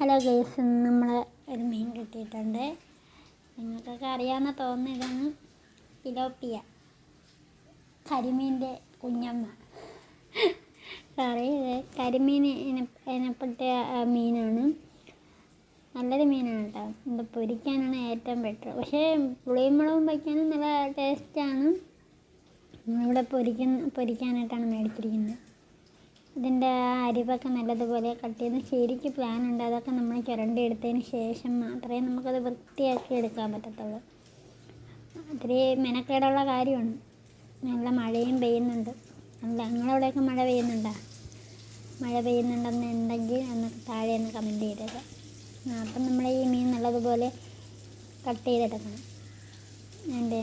Hello guys നമ്മൾ ഒരു മീൻ കിട്ടിയിട്ടുണ്ട്. നിങ്ങൾക്കൊക്കെ അറിയാമെന്ന് തോന്നുന്നു ഇതാണ് പിലോപ്പിയ കരിമീന്റെ കുഞ്ഞമ്മ. സോറി കരിമീൻ ഇന ഇനപ്പെട്ട മീനാണ്. നല്ലൊരു മീനാണ് കേട്ടോ. ഇത് പൊരിക്കാനാണ് ഏറ്റവും ബെറ്റർ പക്ഷേ പുളിയും മുളകും വയ്ക്കാനും നല്ല ടേസ്റ്റാണ് നമ്മളിവിടെ പൊരിക്കുന്ന പൊരിക്കാനായിട്ടാണ് മേടിച്ചിരിക്കുന്നത്. ഇതിന്റെ അരിവൊക്കെ നല്ലതുപോലെ കട്ട് ചെയ്ത് ശരിക്ക് പ്ലാൻ ഉണ്ട്. അതൊക്കെ നമ്മൾ ചുരണ്ടി എടുത്തതിന് ശേഷം മാത്രമേ നമുക്കത് വൃത്തിയാക്കി എടുക്കാൻ പറ്റത്തുള്ളൂ. ഒത്തിരി മെനക്കേടുള്ള കാര്യമാണ്. നല്ല മഴയും പെയ്യുന്നുണ്ട്. അല്ല നിങ്ങളവിടെയൊക്കെ മഴ പെയ്യുന്നുണ്ടോ? മഴ പെയ്യുന്നുണ്ടെന്നുണ്ടെങ്കിൽ ഒന്ന് താഴെ ഒന്ന് കമന്റ് ചെയ്തേക്കാം. ആ, അപ്പം നമ്മൾ ഈ മീൻ നല്ലതുപോലെ കട്ട് ചെയ്തെടുക്കണം. എന്റെ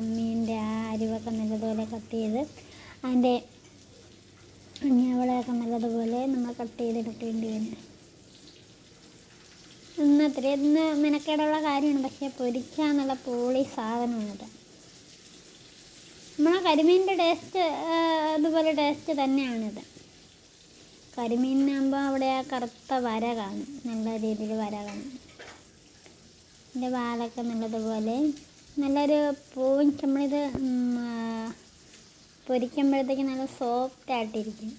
മീനിന്റെ ആ അരിവൊക്കെ നല്ലതുപോലെ കട്ട് ചെയ്ത് അതിന്റെ ഞവളയൊക്കെ നല്ലതുപോലെ നമ്മൾ കട്ട് ചെയ്തെടുക്കേണ്ടി വരും ഇന്ന് അത്രയും ഇന്ന് മെനക്കേടുള്ള കാര്യമാണ്. പക്ഷേ പൊരിക്കാന്നുള്ള പൊളി സാധനമാണിത് നമ്മളെ കരിമീനിന്റെ ടേസ്റ്റ് അതുപോലെ ടേസ്റ്റ് തന്നെയാണിത്. കരിമീനാകുമ്പോൾ അവിടെ ആ കറുത്ത വര കാണും. നല്ല രീതിയിൽ വര കാണും. ഇതിന്റെ വാലൊക്കെ നല്ലതുപോലെ നല്ലൊരു പൂവിൻ നമ്മളിത് പൊരിക്കുമ്പോഴത്തേക്ക് നല്ല സോഫ്റ്റ് ആയിട്ടിരിക്കും.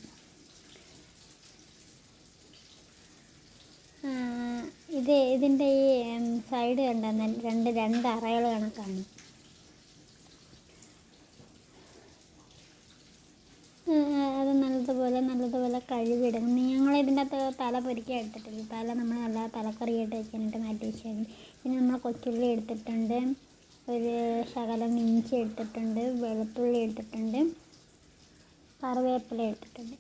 ഇത് ഇതിന്റെ ഈ സൈഡ് കണ്ട? രണ്ട് രണ്ട് അറകൾ കണക്കാണ്. അത് നല്ലതുപോലെ നല്ലതുപോലെ കഴുകിയിടും ഞങ്ങൾ ഇതിന്റെ അകത്ത് തല പൊരിക്കാൻ എടുത്തിട്ടില്ല. തല നമ്മൾ നല്ല തലക്കറിയായിട്ട് വെക്കാനായിട്ട് മാറ്റി വെച്ചായിരുന്നു പിന്നെ നമ്മൾ കൊച്ചുള്ളി എടുത്തിട്ടുണ്ട്. ഒരു ശകലം ഇഞ്ചി എടുത്തിട്ടുണ്ട്. വെളുത്തുള്ളി എടുത്തിട്ടുണ്ട്. കറിവേപ്പില എടുത്തിട്ടുണ്ട്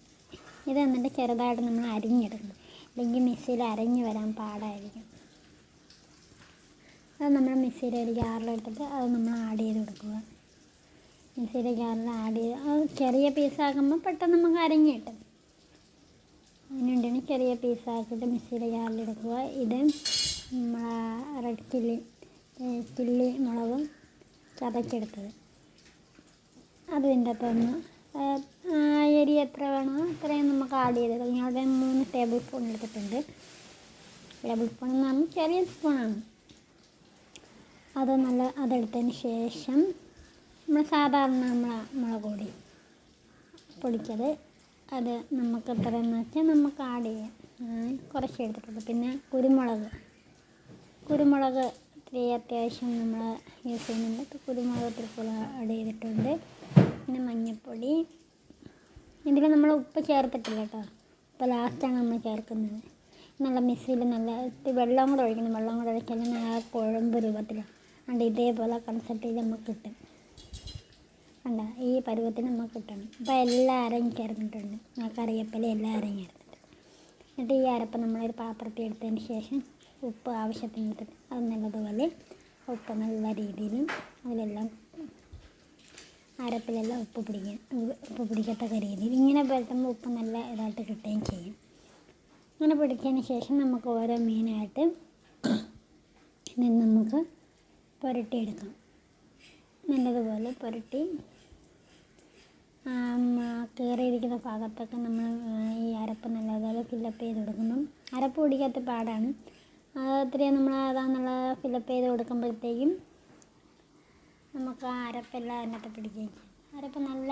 ഇത് എന്നിട്ട് ചെറുതായിട്ട് നമ്മൾ അരിഞ്ഞെടുക്കണം അല്ലെങ്കിൽ മിക്സിയിൽ അരഞ്ഞ് വരാൻ പാടായിരിക്കും. അത് നമ്മൾ മിക്സിയിൽ ഒരു ജാറിലെടുത്തിട്ട് അത് നമ്മൾ ആഡ് ചെയ്ത് കൊടുക്കുക. മിക്സിയിലെ ജാറിൽ ആഡ് ചെയ്ത് അത് ചെറിയ പീസാക്കുമ്പോൾ പെട്ടെന്ന് നമുക്ക് അരഞ്ഞ് കിട്ടും. അതിനുവേണ്ടിയാണ് ചെറിയ പീസാക്കിയിട്ട് മിക്സിയുടെ ജാറിലെടുക്കുക ഇത് നമ്മളെ റെഡ് ചില്ലി ചില്ലി മുളകും ചതച്ചെടുത്തത്. അത് ഇതിന്റെ അകത്തൊന്ന് എരി എത്ര വേണോ അത്രയും നമുക്ക് ആഡ് ചെയ്ത് കഴിഞ്ഞാൽ അവിടെ മൂന്ന് ടേബിൾ സ്പൂൺ എടുത്തിട്ടുണ്ട്. ടേബിൾ സ്പൂൺ എന്ന് പറഞ്ഞാൽ ചെറിയ സ്പൂണാണ് അത് നല്ല അതെടുത്തതിന് ശേഷം നമ്മൾ സാധാരണ നമ്മളെ മുളക് പൊടി പൊടിച്ചത് അത് നമുക്ക് എത്രയെന്ന് വെച്ചാൽ നമുക്ക് ആഡ് ചെയ്യാം. കുറച്ച് എടുത്തിട്ടുണ്ട് പിന്നെ കുരുമുളക്. കുരുമുളക് ഇത്തിരി അത്യാവശ്യം നമ്മൾ യൂസ് ചെയ്യുന്നുണ്ട്. കുരുമുളക് ഇത്തിരി ആഡ് ചെയ്തിട്ടുണ്ട്. പിന്നെ മഞ്ഞൾപ്പൊടി ഇതിൽ നമ്മൾ ഉപ്പ് ചേർത്തിട്ടില്ല കേട്ടോ. ഇപ്പോൾ ലാസ്റ്റാണ് നമ്മൾ ചേർക്കുന്നത്. നല്ല മിക്സിയിൽ നല്ല വെള്ളം കൂടെ ഒഴിക്കണം. വെള്ളം കൂടെ ഒഴിച്ചാൽ നല്ല കുഴമ്പ് രൂപത്തിലാണ് അതുകൊണ്ട് ഇതേപോലെ കൺസെപ്റ്റിൽ നമുക്ക് കിട്ടും. കണ്ട? ഈ പരുവത്തിന് നമുക്ക് കിട്ടണം. അപ്പോൾ എല്ലാം അരഞ്ഞ് ചേർന്നിട്ടുണ്ട്. ആ കറിവേപ്പില എല്ലാം അരഞ്ഞ് ചേർത്തിട്ട്. എന്നിട്ട് ഈ അരപ്പ് നമ്മളൊരു പാത്രത്തിൽ എടുത്തതിന് ശേഷം ഉപ്പ് ആവശ്യത്തിന് എടുത്തിട്ട് അത് നല്ലതുപോലെ ഉപ്പ് നല്ല രീതിയിൽ അതിലെല്ലാം അരപ്പിലെല്ലാം ഉപ്പ് പിടിക്കാൻ ഉപ്പ് പിടിക്കത്തക്ക രീതിയിൽ. ഇങ്ങനെ പുരട്ടുമ്പോൾ ഉപ്പ് നല്ല ഇതായിട്ട് കിട്ടുകയും ചെയ്യും. അങ്ങനെ പിടിച്ചതിന് ശേഷം നമുക്ക് ഓരോ മീനായിട്ട് നമുക്ക് പുരട്ടിയെടുക്കാം. നല്ലതുപോലെ പുരട്ടി കയറിയിരിക്കുന്ന ഭാഗത്തൊക്കെ നമ്മൾ ഈ അരപ്പ് നല്ലതുപോലെ ഫില്ലപ്പ് ചെയ്ത് കൊടുക്കണം അരപ്പ് പിടിക്കാത്ത പാടാണ്. അത് അത്രയും നമ്മൾ അതാണെന്നുള്ള ഫില്ലപ്പ് ചെയ്ത് കൊടുക്കുമ്പോഴത്തേക്കും നമുക്ക് അരപ്പെല്ലാം അതിനകത്ത് ചെയ്യും അരപ്പ് നല്ല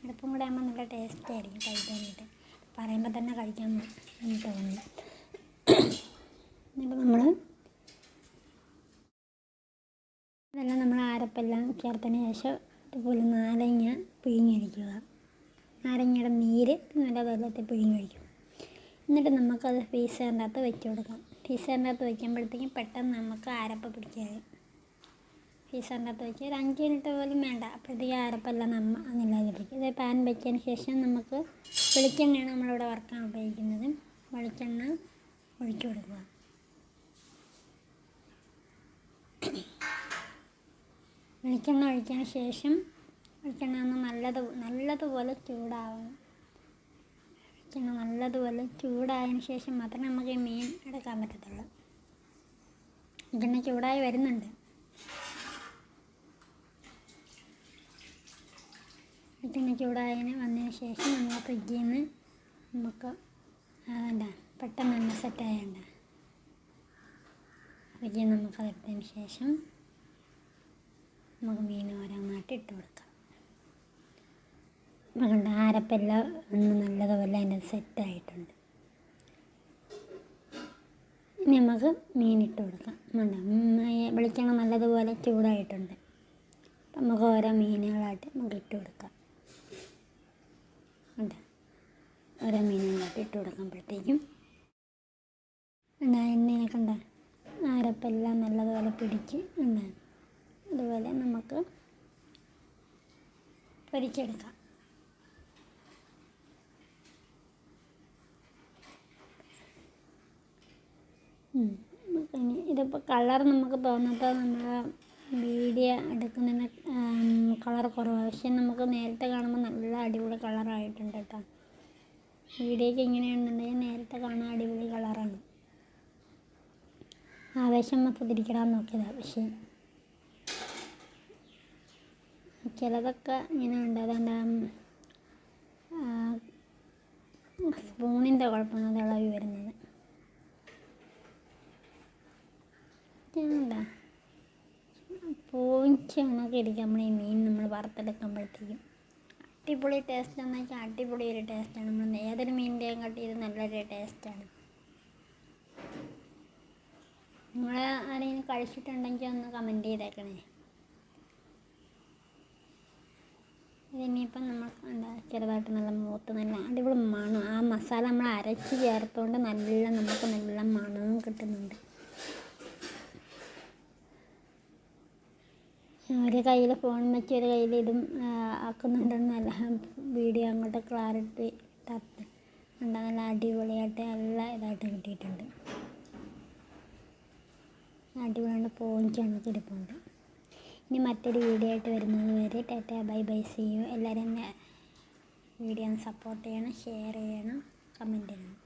അരപ്പും കൂടെ ആകുമ്പോൾ നല്ല ടേസ്റ്റ് ആയിരിക്കും കഴിക്കാനായിട്ട്. പറയുമ്പോൾ തന്നെ കഴിക്കാൻ തോന്നുന്നു എന്നിട്ട് നമ്മൾ ഇതെല്ലാം നമ്മൾ അരപ്പെല്ലാം ചേർത്തതിന് ശേഷം ഇതുപോലെ നാരങ്ങ പിഴിഞ്ഞൊഴിക്കുക നാരങ്ങയുടെ നീര് നല്ല വെള്ളത്തിൽ പിഴിഞ്ഞൊഴിക്കും എന്നിട്ട് നമുക്കത് ഫീസറിന്റെ അകത്ത് വെച്ച് കൊടുക്കാം. ഫീസറിന്റെ അകത്ത് വയ്ക്കുമ്പോഴത്തേക്കും പെട്ടെന്ന് നമുക്ക് അരപ്പ് പിടിക്കാൻ വെച്ച് ഒരു അഞ്ച് മിനിറ്റ് പോലും വേണ്ട. അപ്പോഴത്തേക്ക് അരപ്പല്ല നമ്മ പിടിക്കും ഇത് പാൻ വെച്ചതിന് ശേഷം നമുക്ക് വെളിച്ചെണ്ണയാണ് നമ്മളിവിടെ വറുക്കാൻ ഉപയോഗിക്കുന്നത്. വെളിച്ചെണ്ണ ഒഴിച്ചു കൊടുക്കുക. വെളിച്ചെണ്ണ ഒഴിച്ചതിന് ശേഷം വെളിച്ചെണ്ണ ഒന്ന് നല്ലത് നല്ലതുപോലെ ചൂടാവണം. വെളിച്ചെണ്ണ നല്ലതുപോലെ ചൂടായതിന് ശേഷം മാത്രമേ നമുക്ക് മീൻ എടുക്കാൻ പറ്റത്തുള്ളൂ. വെളിച്ചെണ്ണ ചൂടായി വരുന്നുണ്ട്. വെളിച്ചെണ്ണ ചൂടായതിന് വന്നതിന് ശേഷം നമ്മൾ ഫ്രിഡ്ജിൽ നിന്ന് നമുക്ക് വേണ്ട പെട്ടെന്ന് തന്നെ സെറ്റായണ്ട നമുക്ക് അതെടുത്തതിന് ശേഷം നമുക്ക് മീൻ ഓരോന്നായിട്ട് ഇട്ട് കൊടുക്കാം. കണ്ട അരപ്പെല്ലാം ഒന്ന് നല്ലതുപോലെ അതിന്റെ സെറ്റായിട്ടുണ്ട് ഇനി നമുക്ക് മീൻ ഇട്ട് കൊടുക്കാം. വേണ്ട വെളിച്ചെണ്ണ നല്ലതുപോലെ ചൂടായിട്ടുണ്ട്. നമുക്ക് ഓരോ മീനുകളായിട്ട് നമുക്ക് ഇട്ട് കൊടുക്കാം. ഓരോ മീനുകളായിട്ട് ഇട്ട് കൊടുക്കുമ്പോഴത്തേക്കും എന്താ എണ്ണയെ കണ്ട? അരപ്പെല്ലാം നല്ലതുപോലെ പിടിച്ച് എന്താ അതുപോലെ നമുക്ക് പൊരിച്ചെടുക്കാം. ഇതിപ്പോൾ കളർ നമുക്ക് തോന്നാത്ത നമ്മൾ വീഡിയോ എടുക്കുന്നതിന് കളർ കുറവാണ് പക്ഷെ നമുക്ക് നേരത്തെ കാണുമ്പോൾ നല്ല അടിപൊളി കളറായിട്ടുണ്ട് കേട്ടോ. വീഡിയോയ്ക്ക് ഇങ്ങനെയാണെന്നുണ്ടെങ്കിൽ നേരത്തെ കാണാൻ അടിപൊളി കളറാണ്. ആവേശം മൊത്തത്തിരിക്കണം നോക്കിയതാണ് പക്ഷേ. ചിലതൊക്കെ ഇങ്ങനെ ഉണ്ട് അതുകൊണ്ട് സ്പൂണിന്റെ കുഴപ്പമാണ് ഇളകി വരുന്നത് എന്താ പോയിച്ച് കണക്ക് ഇരിക്കും നമ്മൾ ഈ മീൻ നമ്മൾ വറുത്തെടുക്കുമ്പോഴത്തേക്കും. അടിപൊളി ടേസ്റ്റ് എന്ന് വെച്ചാൽ അടിപൊളി ഒരു ടേസ്റ്റാണ് നമ്മൾ ഏതൊരു മീനിന്റെയും കാട്ടി ഇത് നല്ലൊരു ടേസ്റ്റാണ് നിങ്ങൾ ആരെങ്കിലും കഴിച്ചിട്ടുണ്ടെങ്കിൽ ഒന്ന് കമന്റ് ചെയ്തേക്കണേ. ഇതിനിയിപ്പം നമ്മൾ ചെറുതായിട്ട് നല്ല മൂത്ത് നല്ല അടിപൊളി മണം ആ മസാല നമ്മൾ അരച്ച് ചേർത്തുകൊണ്ട് നല്ല നമുക്ക് നല്ല മണവും കിട്ടുന്നുണ്ട്. ഒരു കയ്യിൽ ഫോണും ഒരു കയ്യിൽ ഇതും ആക്കുന്നുണ്ടെന്നല്ല നല്ല വീഡിയോ അങ്ങോട്ട് ക്ലാരിറ്റി ഇട്ടാത്ത ഉണ്ട് നല്ല അടിപൊളിയായിട്ട് നല്ല ഇതായിട്ട് കിട്ടിയിട്ടുണ്ട്. അടിപൊളിയായിട്ട് പോയിച്ച് കണക്ക് ഇരിപ്പുണ്ട് ഇനി മറ്റൊരു വീഡിയോ ആയിട്ട് വരുന്നത് വരെ tata bye bye see you എല്ലാവരും എന്നെ വീഡിയോ സപ്പോർട്ട് ചെയ്യണം ഷെയർ ചെയ്യണം കമന്റ് ചെയ്യണം